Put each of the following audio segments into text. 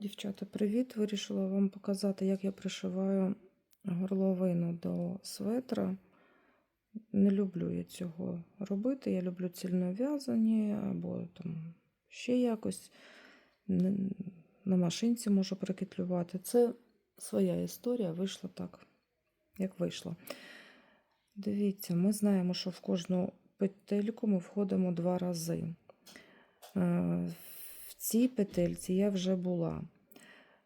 Дівчата, привіт! Вирішила вам показати, як я пришиваю горловину до светра. Не люблю я цього робити. Я люблю цільнов'язані або там ще якось на машинці можу прикитлювати. Це своя історія, вийшла так, як вийшло. Дивіться, ми знаємо, що в кожну петельку ми входимо два рази. Е, В цій петельці я вже була.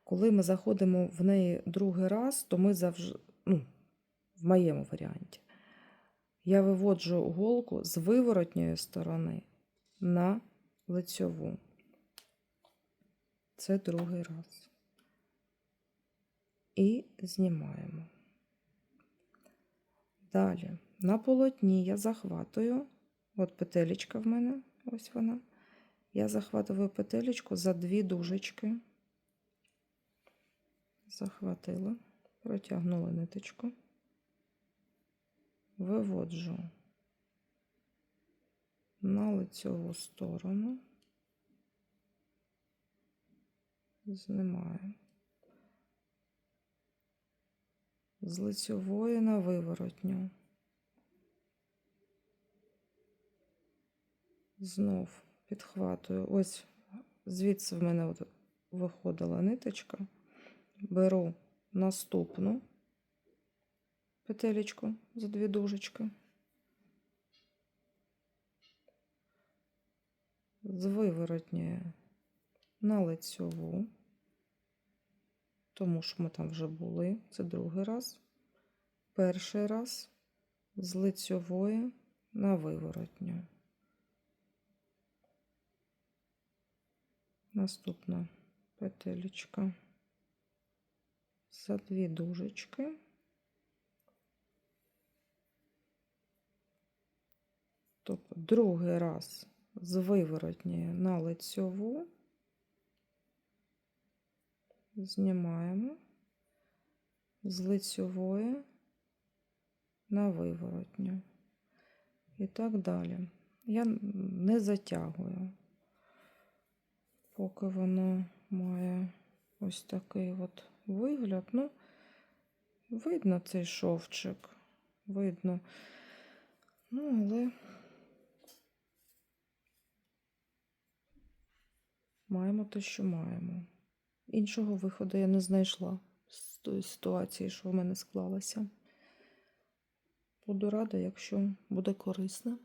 Коли ми заходимо в неї другий раз, то ми завжди, ну, в моєму варіанті, я виводжу голку з виворотньої сторони на лицьову. Це другий раз. І знімаємо. Далі на полотні я захватую, от петелечка в мене, ось вона. Я захватую петелечку за дві дужечки. Захватила, протягнула ниточку, виводжу на лицьову сторону, знімаю. З лицьової на виворотню. Знов підхватую. Ось звідси в мене виходила ниточка. Беру наступну петелечку за дві дужечки. З виворотньої на лицьову, тому що ми там вже були. Це другий раз. Перший раз з лицьової на виворотню. Наступна петелечка за дві дужечки. Тобто другий раз з виворотньої на лицьову. Знімаємо з лицьової на виворотню. І так далі. Я не затягую, поки воно має ось такий от вигляд. Ну, видно цей шовчик, видно. Ну, але маємо те, що маємо. Іншого виходу я не знайшла з тої ситуації, що в мене склалася. Буду рада, якщо буде корисно.